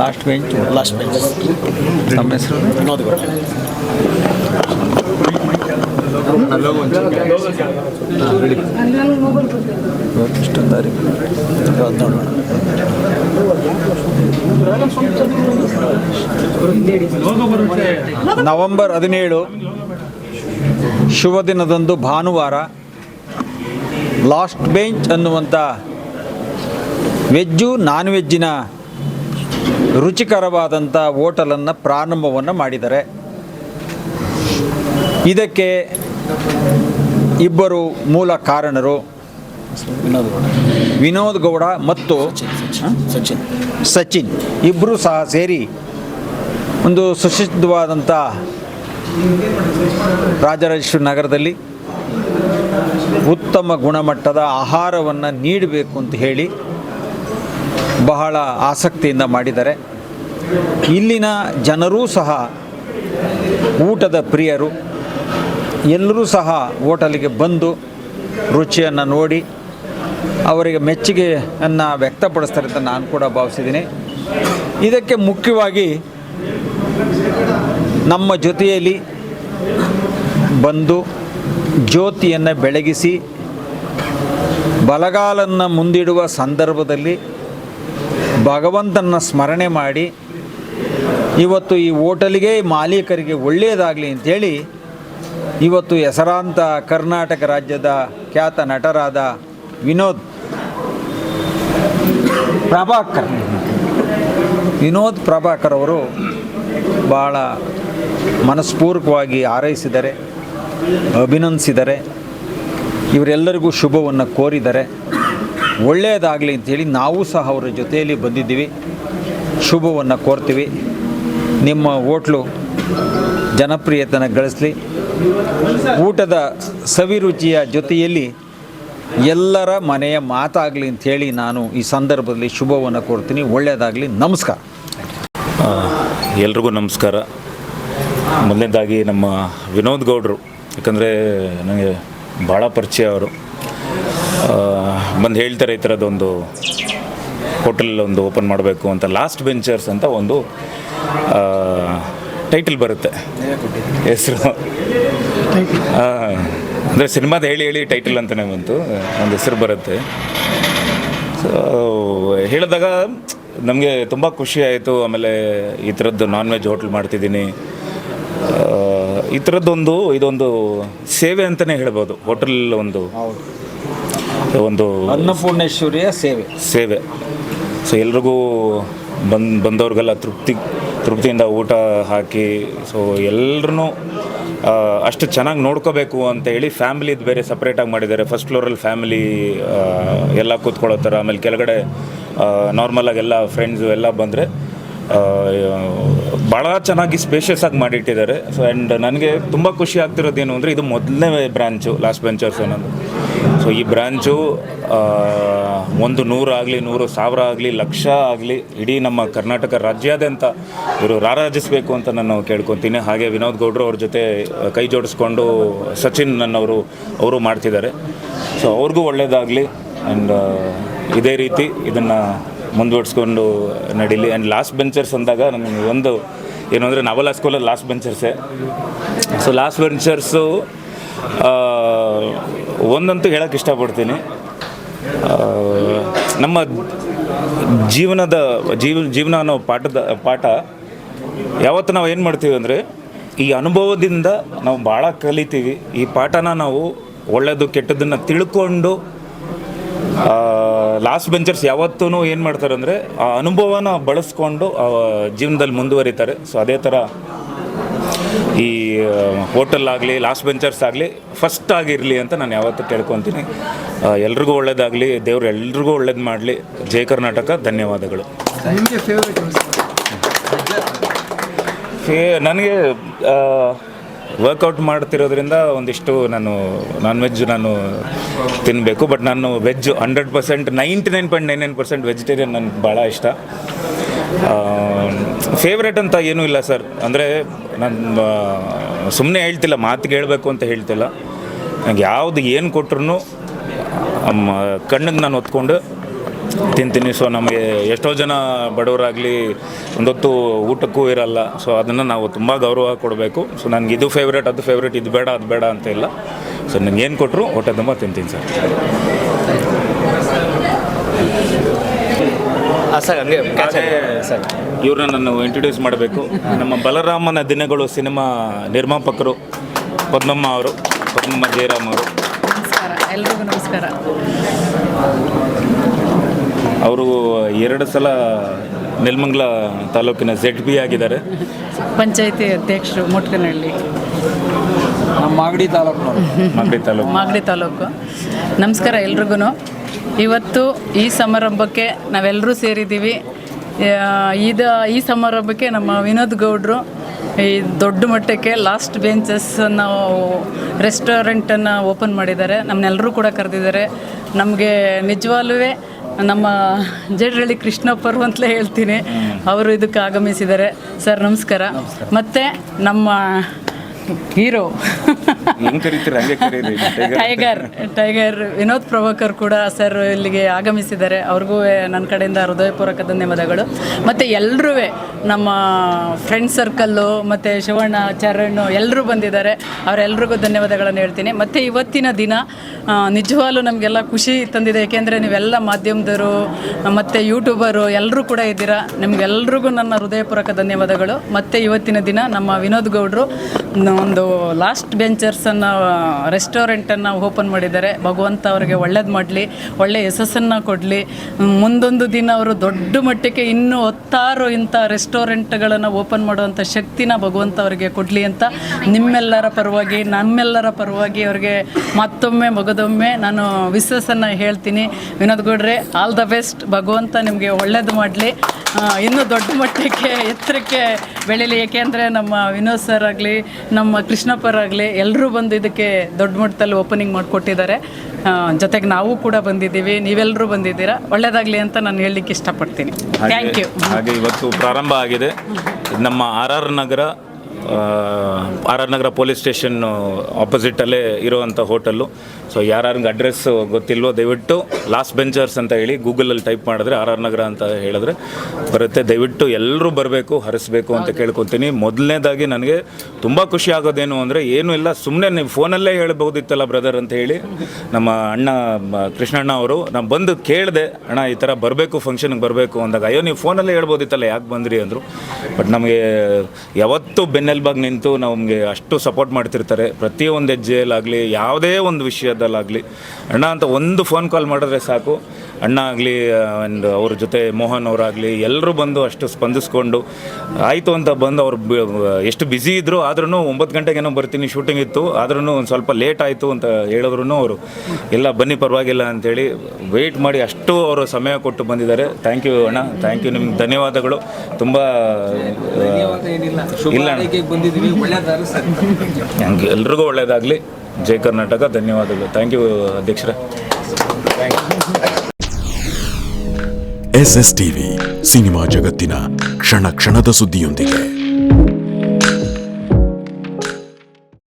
Last bench last bench ನಮ್ಮ ಹೆಸರು? ವಿನೋದ್ ಗೌಡ ಎಷ್ಟು ತಾರೀಕು ಇವತ್ತು ನೋಡೋಣ. ನವೆಂಬರ್ ಹದಿನೇಳು ಶುಭ ದಿನದಂದು ಭಾನುವಾರ ಲಾಸ್ಟ್ ಬೆಂಚ್ ಅನ್ನುವಂಥ ವೆಜ್ಜು ನಾನ್ ವೆಜ್ಜಿನ ರುಚಿಕರವಾದಂಥ ಹೋಟಲನ್ನು ಪ್ರಾರಂಭವನ್ನು ಮಾಡಿದ್ದಾರೆ. ಇದಕ್ಕೆ ಇಬ್ಬರು ಮೂಲ ಕಾರಣರು. ವಿನೋದ್ ಗೌಡ ಮತ್ತು ಸಚಿನ್. ಸಚಿನ್ ಇಬ್ಬರು ಸಹ ಸೇರಿ ಒಂದು ಸುಶಿದ್ಧವಾದಂಥ ರಾಜರಾಜೇಶ್ವರಿ ನಗರದಲ್ಲಿ ಉತ್ತಮ ಗುಣಮಟ್ಟದ ಆಹಾರವನ್ನು ನೀಡಬೇಕು ಅಂತ ಹೇಳಿ ಬಹಳ ಆಸಕ್ತಿಯಿಂದ ಮಾಡಿದ್ದಾರೆ. ಇಲ್ಲಿನ ಜನರೂ ಸಹ ಊಟದ ಪ್ರಿಯರು. ಎಲ್ಲರೂ ಸಹ ಹೋಟೆಲಿಗೆ ಬಂದು ರುಚಿಯನ್ನು ನೋಡಿ, ಅವರಿಗೆ ಮೆಚ್ಚುಗೆಯನ್ನು ವ್ಯಕ್ತಪಡಿಸ್ತಾರೆ ಅಂತ ನಾನು ಕೂಡ ಭಾವಿಸಿದ್ದೀನಿ. ಇದಕ್ಕೆ ಮುಖ್ಯವಾಗಿ ನಮ್ಮ ಜೊತೆಯಲ್ಲಿ ಬಂದು ಜ್ಯೋತಿಯನ್ನು ಬೆಳಗಿಸಿ, ಬಲಗಾಲನ್ನು ಮುಂದಿಡುವ ಸಂದರ್ಭದಲ್ಲಿ ಭಗವಂತನ ಸ್ಮರಣೆ ಮಾಡಿ ಇವತ್ತು ಈ ಹೋಟೆಲ್ಗೆ ಮಾಲೀಕರಿಗೆ ಒಳ್ಳೆಯದಾಗಲಿ ಅಂಥೇಳಿ ಇವತ್ತು ಹೆಸರಾಂತ ಕರ್ನಾಟಕ ರಾಜ್ಯದ ಖ್ಯಾತ ನಟರಾದ ವಿನೋದ್ ಪ್ರಭಾಕರ್. ವಿನೋದ್ ಪ್ರಭಾಕರ್ ಅವರು ಭಾಳ ಮನಸ್ಪೂರ್ವಕವಾಗಿ ಹಾರೈಸಿದ್ದಾರೆ ಅಭಿನಂದಿಸಿದರೆ, ಇವರೆಲ್ಲರಿಗೂ ಶುಭವನ್ನು ಕೋರಿದ್ದಾರೆ ಒಳ್ಳೆಯದಾಗಲಿ ಅಂಥೇಳಿ ನಾವು ಸಹ ಅವರ ಜೊತೆಯಲ್ಲಿ ಬಂದಿದ್ದೀವಿ. ಶುಭವನ್ನು ಕೋರ್ತೀವಿ. ನಿಮ್ಮ ಹೋಟ್ಲು ಜನಪ್ರಿಯತನ ಗಳಿಸಲಿ. ಊಟದ ಸವಿರುಚಿಯ ಜೊತೆಯಲ್ಲಿ ಎಲ್ಲರ ಮನೆಯ ಮಾತಾಗಲಿ ಅಂಥೇಳಿ ನಾನು ಈ ಸಂದರ್ಭದಲ್ಲಿ ಶುಭವನ್ನು ಕೋರ್ತೀನಿ. ಒಳ್ಳೆಯದಾಗಲಿ ನಮಸ್ಕಾರ. ಎಲ್ರಿಗೂ ನಮಸ್ಕಾರ. ಮೊದಲನೇದಾಗಿ ನಮ್ಮ ವಿನೋದ್ ಗೌಡ್ರು, ಯಾಕಂದರೆ ನನಗೆ ಭಾಳ ಪರಿಚಯ ಅವರು. ಬಂದು ಹೇಳ್ತಾರೆ ಈ ಥರದ್ದೊಂದು ಹೋಟೆಲ್ ಒಂದು ಓಪನ್ ಮಾಡಬೇಕು ಅಂತ ಲಾಸ್ಟ್ ಬೆಂಚರ್ಸ್ ಅಂತ ಒಂದು ಟೈಟಲ್ ಬರುತ್ತೆ. ಹೆಸರು. ಅಂದರೆ ಸಿನಿಮಾದ ಹೇಳಿ ಹೇಳಿ ಟೈಟಲ್ ಅಂತಲೇ ಬಂತು. ಒಂದು ಹೆಸರು ಬರುತ್ತೆ. ಸೊ ಹೇಳಿದಾಗ ನಮಗೆ ತುಂಬ ಖುಷಿ ಆಯಿತು. ಆಮೇಲೆ ಈ ಥರದ್ದು ನಾನ್ ವೆಜ್ ಹೋಟ್ಲ್ ಮಾಡ್ತಿದ್ದೀನಿ ಈ ಥರದ್ದೊಂದು ಇದೊಂದು ಸೇವೆ ಅಂತಲೇ ಹೇಳ್ಬೋದು. ಹೋಟೆಲ್ ಒಂದು. ಒಂದು ಅನ್ನಪೂರ್ಣೇಶ್ವರಿಯ ಸೇವೆ. ಸೇವೆ. ಸೊ ಎಲ್ರಿಗೂ ಬಂದು ಬಂದವ್ರಿಗೆಲ್ಲ ತೃಪ್ತಿ ತೃಪ್ತಿಯಿಂದ ಊಟ ಹಾಕಿ ಸೊ ಎಲ್ರೂ ಅಷ್ಟು ಚೆನ್ನಾಗಿ ನೋಡ್ಕೋಬೇಕು ಅಂತ ಹೇಳಿ ಫ್ಯಾಮಿಲಿದು ಬೇರೆ ಸಪ್ರೇಟಾಗಿ ಮಾಡಿದ್ದಾರೆ. ಫಸ್ಟ್ ಫ್ಲೋರಲ್ಲಿ ಫ್ಯಾಮಿಲಿ ಎಲ್ಲ ಕೂತ್ಕೊಳ್ಳೋ ಥರ ಆಮೇಲೆ ಕೆಳಗಡೆ ನಾರ್ಮಲಾಗಿ ಎಲ್ಲ ಫ್ರೆಂಡ್ಸು ಎಲ್ಲ ಬಂದರೆ ಭಾಳ ಚೆನ್ನಾಗಿ ಸ್ಪೇಷಿಯಸ್ ಆಗಿ ಮಾಡಿಟ್ಟಿದ್ದಾರೆ. ಸೊ ಆ್ಯಂಡ್ ನನಗೆ ತುಂಬ ಖುಷಿ ಆಗ್ತಿರೋದೇನು ಅಂದರೆ ಇದು ಮೊದಲನೇ ಬ್ರ್ಯಾಂಚು ಲಾಸ್ಟ್ ಬೆಂಚರ್ಸ್ ಅನ್ನೋದು. ಸೊ ಈ ಬ್ರ್ಯಾಂಚು ಒಂದು ನೂರು ಆಗಲಿ, ನೂರು ಸಾವಿರ ಆಗಲಿ, ಲಕ್ಷ ಆಗಲಿ, ಇಡೀ ನಮ್ಮ ಕರ್ನಾಟಕ ರಾಜ್ಯಾದ್ಯಂತ ಇವರು ರಾರಾಜಿಸಬೇಕು ಅಂತ ನಾನು ಕೇಳ್ಕೊತೀನಿ. ಹಾಗೆ ವಿನೋದ್ ಗೌಡ್ರು ಅವ್ರ ಜೊತೆ ಕೈ ಜೋಡಿಸ್ಕೊಂಡು ಸಚಿನ್ ನನ್ನವರು, ಅವರು ಮಾಡ್ತಿದ್ದಾರೆ. ಸೊ ಅವ್ರಿಗೂ ಒಳ್ಳೆಯದಾಗಲಿ ಆ್ಯಂಡ್ ಇದೇ ರೀತಿ ಇದನ್ನು ಮುಂದುವರ್ಸ್ಕೊಂಡು ನಡೀಲಿ. ಆ್ಯಂಡ್ ಲಾಸ್ಟ್ ಬೆಂಚರ್ಸ್ ಅಂದಾಗ ನನಗೆ ಒಂದು, ಏನು ಅಂದರೆ ನವಲ ಸ್ಕೂಲಲ್ಲಿ ಲಾಸ್ಟ್ ಬೆಂಚರ್ಸೇ. ಸೊ ಲಾಸ್ಟ್ ಬೆಂಚರ್ಸು ಒಂದಂತೂ ಹೇಳಕ್ಕೆ ಇಷ್ಟಪಡ್ತೀನಿ. ನಮ್ಮ ಜೀವನದ, ಜೀವ, ಜೀವನ ಅನ್ನೋ ಪಾಠದ, ಪಾಠ ಯಾವತ್ತು ನಾವು ಏನು ಮಾಡ್ತೀವಿ ಅಂದರೆ, ಈ ಅನುಭವದಿಂದ ನಾವು ಭಾಳ ಕಲಿತೀವಿ. ಈ ಪಾಠನ ನಾವು ಒಳ್ಳೆಯದು ಕೆಟ್ಟದನ್ನು ತಿಳ್ಕೊಂಡು ಲಾಸ್ಟ್ ಬೆಂಚರ್ಸ್ ಯಾವತ್ತೂ ಏನು ಮಾಡ್ತಾರೆ ಅಂದರೆ, ಆ ಅನುಭವನ ಬಳಸ್ಕೊಂಡು ಜೀವನದಲ್ಲಿ ಮುಂದುವರಿತಾರೆ. ಸೊ ಅದೇ ಥರ ಈ ಹೋಟೆಲ್ ಆಗಲಿ ಲಾಸ್ಟ್ ಬೆಂಚರ್ಸ್ ಆಗಲಿ ಫಸ್ಟ್ ಆಗಿರಲಿ ಅಂತ ನಾನು ಯಾವತ್ತೂ ಕೇಳ್ಕೊತೀನಿ. ಎಲ್ರಿಗೂ ಒಳ್ಳೇದಾಗಲಿ ದೇವ್ರು ಎಲ್ರಿಗೂ ಒಳ್ಳೇದು ಮಾಡಲಿ. ಜಯ ಕರ್ನಾಟಕ ಧನ್ಯವಾದಗಳು. ನನಗೆ ವರ್ಕೌಟ್ ಮಾಡ್ತಿರೋದ್ರಿಂದ ಒಂದಿಷ್ಟು ನಾನು ನಾನ್ ವೆಜ್ ನಾನು ತಿನ್ನಬೇಕು ಬಟ್ ನಾನು veg hundred percent ninety nine point nine nine percent vegetarian ನನಗೆ ಭಾಳ ಇಷ್ಟ. ಫೇವ್ರೇಟ್ ಅಂತ ಏನೂ ಇಲ್ಲ ಸರ್. ಅಂದರೆ ನಾನು ಸುಮ್ಮನೆ ಹೇಳ್ತಿಲ್ಲ ಮಾತಿಗೆ ಹೇಳಬೇಕು ಅಂತ ಹೇಳ್ತಿಲ್ಲ. ನಂಗೆ ಯಾವುದು ಏನು ಕೊಟ್ರು ಕಣ್ಣಿಗೆ ನಾನು ಹೊತ್ಕೊಂಡು ತಿಂತೀನಿ. ಸೊ ನಮಗೆ ಎಷ್ಟೋ ಜನ ಬಡವರಾಗಲಿ, ಒಂದೊತ್ತು ಊಟಕ್ಕೂ ಇರಲ್ಲ. ಸೊ ಅದನ್ನು ನಾವು ತುಂಬ ಗೌರವ ಕೊಡಬೇಕು. ಸೊ ನನಗೆ ಇದು ಫೇವ್ರೇಟ್ ಅದು ಫೇವ್ರೇಟ್ ಇದು ಬೇಡ, ಅದು ಬೇಡ ಅಂತ ಇಲ್ಲ. ಸೊ ನನಗೆ ಏನು ಕೊಟ್ಟರು ಹೊಟ್ಟೆ ತುಂಬ ತಿಂತೀನಿ ಸರ್. ಸರ್ ಹಂಗೆ. ಸರ್. ಇವ್ರನ್ನ ನಾನು ಇಂಟ್ರೊಡ್ಯೂಸ್ ಮಾಡಬೇಕು. ನಮ್ಮ ಬಲರಾಮನ ದಿನಗಳು ಸಿನಿಮಾ ನಿರ್ಮಾಪಕರು ಪದ್ಮಮ್ಮ ಅವರು ಪದ್ಮಮ್ಮ ಜಯರಾಮ್ ಅವರು. ನಮಸ್ಕಾರ ಎಲ್ರಿಗೂ ನಮಸ್ಕಾರ. ಅವರು ಎರಡು ಸಲ ನೆಲಮಂಗಲ ತಾಲೂಕಿನ ಜೆಡ್ ಬಿ ಆಗಿದ್ದಾರೆ. ಪಂಚಾಯತಿ ಅಧ್ಯಕ್ಷರು ಮೊಟ್ಕನಹಳ್ಳಿ. ನಮ್ಮ ಮಾಗಡಿ ತಾಲೂಕು ಮಾಗಡಿ ತಾಲೂಕು. ಮಾಗಡಿ ತಾಲೂಕು. ನಮಸ್ಕಾರ ಎಲ್ರಿಗೂ. ಇವತ್ತು ಈ ಸಮಾರಂಭಕ್ಕೆ ನಾವೆಲ್ಲರೂ ಸೇರಿದ್ದೀವಿ. ಇದು ಈ ಸಮಾರಂಭಕ್ಕೆ ನಮ್ಮ ವಿನೋದ್ ಗೌಡ್ರು ಈ ದೊಡ್ಡ ಮಟ್ಟಕ್ಕೆ ಲಾಸ್ಟ್ ಬೆಂಚಸ್ ನಾವು ರೆಸ್ಟೋರೆಂಟನ್ನು ಓಪನ್ ಮಾಡಿದ್ದಾರೆ. ನಮ್ಮನ್ನೆಲ್ಲರೂ ಕೂಡ ಕರೆದಿದ್ದಾರೆ. ನಮಗೆ ನಿಜವಾಗ್ಲೂ ನಮ್ಮ ಜಡ್ರಳ್ಳಿ ಕೃಷ್ಣಪ್ಪರು ಅಂತಲೇ ಹೇಳ್ತೀನಿ. ಅವರು ಇದಕ್ಕೆ ಆಗಮಿಸಿದ್ದಾರೆ. ಸರ್ ನಮಸ್ಕಾರ. ಮತ್ತು ನಮ್ಮ hero. Tiger. Tiger Vinod Prabhakar ಕೂಡ ಸರ್ ಇಲ್ಲಿಗೆ ಆಗಮಿಸಿದ್ದಾರೆ. ಅವ್ರಿಗೂ ನನ್ನ ಕಡೆಯಿಂದ ಹೃದಯಪೂರ್ವಕ ಧನ್ಯವಾದಗಳು. ಮತ್ತು ಎಲ್ಲರೂ ನಮ್ಮ ಫ್ರೆಂಡ್ ಸರ್ಕಲ್ಲು ಮತ್ತು ಶಿವಣ್ಣ, ಚರಣ್ ಎಲ್ಲರೂ ಬಂದಿದ್ದಾರೆ. ಅವರೆಲ್ಲರಿಗೂ ಧನ್ಯವಾದಗಳನ್ನು ಹೇಳ್ತೀನಿ. ಮತ್ತು ಇವತ್ತಿನ ದಿನ ನಿಜವಾಗ್ಲೂ ನಮಗೆಲ್ಲ ಖುಷಿ ತಂದಿದೆ. ಏಕೆಂದರೆ ನೀವೆಲ್ಲ ಮಾಧ್ಯಮದವರು, ಮತ್ತು ಯೂಟ್ಯೂಬರು ಎಲ್ಲರೂ ಕೂಡ ಇದ್ದೀರಾ. ನಿಮಗೆಲ್ರಿಗೂ ನನ್ನ ಹೃದಯಪೂರ್ವಕ ಧನ್ಯವಾದಗಳು. ಮತ್ತು ಇವತ್ತಿನ ದಿನ ನಮ್ಮ ವಿನೋದ್ ಗೌಡ್ರು ಒಂದು ಲಾಸ್ಟ್ ಬೆಂಚರ್ಸನ್ನು ರೆಸ್ಟೋರೆಂಟನ್ನು ಓಪನ್ ಮಾಡಿದ್ದಾರೆ. ಭಗವಂತ ಅವರಿಗೆ ಒಳ್ಳೇದು ಮಾಡಲಿ ಒಳ್ಳೆಯ ಯಶಸ್ಸನ್ನು ಕೊಡಲಿ. ಮುಂದೊಂದು ದಿನ ಅವರು ದೊಡ್ಡ ಮಟ್ಟಕ್ಕೆ ಇನ್ನೂ ಹತ್ತಾರು ಇಂಥ ರೆಸ್ಟೋರೆಂಟ್ಗಳನ್ನು ಓಪನ್ ಮಾಡುವಂಥ ಶಕ್ತಿನ ಭಗವಂತ ಅವರಿಗೆ ಕೊಡಲಿ ಅಂತ ನಿಮ್ಮೆಲ್ಲರ ಪರವಾಗಿ, ನಮ್ಮೆಲ್ಲರ ಪರವಾಗಿ ಅವರಿಗೆ ಮತ್ತೊಮ್ಮೆ, ಮಗದೊಮ್ಮೆ ನಾನು ವಿಶ್ವಾಸನ್ನು ಹೇಳ್ತೀನಿ. ವಿನೋದ್ ಗೌಡ್ರೆ ಆಲ್ ದ ಬೆಸ್ಟ್ ಭಗವಂತ ನಿಮಗೆ ಒಳ್ಳೇದು ಮಾಡಲಿ. ಇನ್ನೂ ದೊಡ್ಡ ಮಟ್ಟಕ್ಕೆ ಎತ್ತರಕ್ಕೆ ಬೆಳೀಲಿ ಏಕೆಂದರೆ ನಮ್ಮ ವಿನೋದ್ ಸರ್ ಆಗಲಿ ನಮ್ಮ ಕೃಷ್ಣಪ್ಪರಾಗಲಿ ಎಲ್ಲರೂ ಬಂದು ಇದಕ್ಕೆ ದೊಡ್ಡ ಮಟ್ಟದಲ್ಲಿ ಓಪನಿಂಗ್ ಮಾಡಿಕೊಟ್ಟಿದ್ದಾರೆ. ಜೊತೆಗೆ ನಾವು ಕೂಡ ಬಂದಿದ್ದೀವಿ ನೀವೆಲ್ಲರೂ ಬಂದಿದ್ದೀರಾ? ಒಳ್ಳೇದಾಗಲಿ ಅಂತ ನಾನು ಹೇಳಲಿಕ್ಕೆ ಇಷ್ಟಪಡ್ತೀನಿ. ಥ್ಯಾಂಕ್ ಯು ಹಾಗೆ ಇವತ್ತು ಪ್ರಾರಂಭ ಆಗಿದೆ. ನಮ್ಮ R R Nagar R R Nagar police station ಆಪೋಸಿಟಲ್ಲೇ ಇರುವಂಥ ಹೋಟೆಲ್ಲು ಸೊ ಯಾರ್ಯಾರಿಗೆ ಅಡ್ರೆಸ್ ಗೊತ್ತಿಲ್ವೋ ದಯವಿಟ್ಟು ಲಾಸ್ಟ್ ಬೆಂಚರ್ಸ್ ಅಂತ ಹೇಳಿ ಗೂಗಲಲ್ಲಿ ಟೈಪ್ ಮಾಡಿದ್ರೆ ಆರ್ ಆರ್ ನಗರ ಅಂತ ಹೇಳಿದ್ರೆ ಬರುತ್ತೆ. ದಯವಿಟ್ಟು ಎಲ್ಲರೂ ಬರಬೇಕು ಹರಿಸ್ಬೇಕು ಅಂತ ಕೇಳ್ಕೊತೀನಿ. ಮೊದಲನೇದಾಗಿ ನನಗೆ ತುಂಬ ಖುಷಿ ಆಗೋದೇನು ಅಂದರೆ ಏನೂ ಇಲ್ಲ ಸುಮ್ಮನೆ ನೀವು ಫೋನಲ್ಲೇ ಹೇಳ್ಬೋದಿತ್ತಲ್ಲ ಬ್ರದರ್ ಅಂತ ಹೇಳಿ ನಮ್ಮ ಅಣ್ಣ ಕೃಷ್ಣಣ್ಣ ಅವರು ನಾನು ಬಂದು ಕೇಳಿದೆ ಅಣ್ಣ ಈ ಥರ ಬರಬೇಕು ಫಂಕ್ಷನ್ಗೆ ಬರಬೇಕು ಅಂದಾಗ ಅಯ್ಯೋ ನೀವು ಫೋನಲ್ಲೇ ಹೇಳ್ಬೋದಿತ್ತಲ್ಲ ಯಾಕೆ ಬಂದ್ರಿ? ಅಂದರು. ಬಟ್ ನಮಗೆ ಯಾವತ್ತೂ ಬೆನ್ನೆಲ್ಬಾಗಿ ನಿಂತು ನಮಗೆ ಅಷ್ಟು ಸಪೋರ್ಟ್ ಮಾಡ್ತಿರ್ತಾರೆ. ಪ್ರತಿಯೊಂದು ಹೆಜ್ಜೆಯಲ್ಲಾಗಲಿ ಯಾವುದೇ ಒಂದು ವಿಷಯದಲ್ಲಾಗಲಿ ಅಣ್ಣ ಅಂತ ಒಂದು ಫೋನ್ ಕಾಲ್ ಮಾಡಿದ್ರೆ ಸಾಕು. ಅಣ್ಣ ಆಗಲಿ ಒಂದು ಅವ್ರ ಜೊತೆ ಮೋಹನ್ ಅವರಾಗಲಿ ಎಲ್ಲರೂ ಬಂದು ಅಷ್ಟು ಸ್ಪಂದಿಸ್ಕೊಂಡು ಆಯಿತು ಅಂತ ಬಂದು ಅವ್ರು ಎಷ್ಟು ಬ್ಯುಸಿ ಇದ್ದರು ಆದ್ರೂ ಒಂಬತ್ತು ಗಂಟೆಗೇನೋ ಬರ್ತೀನಿ ಶೂಟಿಂಗ್ ಇತ್ತು. ಆದ್ರೂ ಒಂದು ಸ್ವಲ್ಪ ಲೇಟ್ ಆಯಿತು ಅಂತ ಹೇಳಿದ್ರು ಅವರು ಎಲ್ಲ ಬನ್ನಿ ಪರವಾಗಿಲ್ಲ ಅಂತೇಳಿ ವೆಯ್ಟ್ ಮಾಡಿ ಅಷ್ಟು ಅವರು ಸಮಯ ಕೊಟ್ಟು ಬಂದಿದ್ದಾರೆ. ಥ್ಯಾಂಕ್ ಯು ಅಣ್ಣ ಥ್ಯಾಂಕ್ ಯು ನಿಮ್ಗೆ ಧನ್ಯವಾದಗಳು. ತುಂಬ ಇಲ್ಲ ಎಲ್ರಿಗೂ ಒಳ್ಳೆಯದಾಗಲಿ ಜೈ ಕರ್ನಾಟಕ ಧನ್ಯವಾದಗಳು. ಥ್ಯಾಂಕ್ ಯು ಅಧ್ಯಕ್ಷರ. ಎಸ್ ಎಸ್ ಟಿವಿ ಸಿನಿಮಾ ಜಗತ್ತಿನ ಕ್ಷಣ ಕ್ಷಣದ ಸುದ್ದಿಯೊಂದಿಗೆ.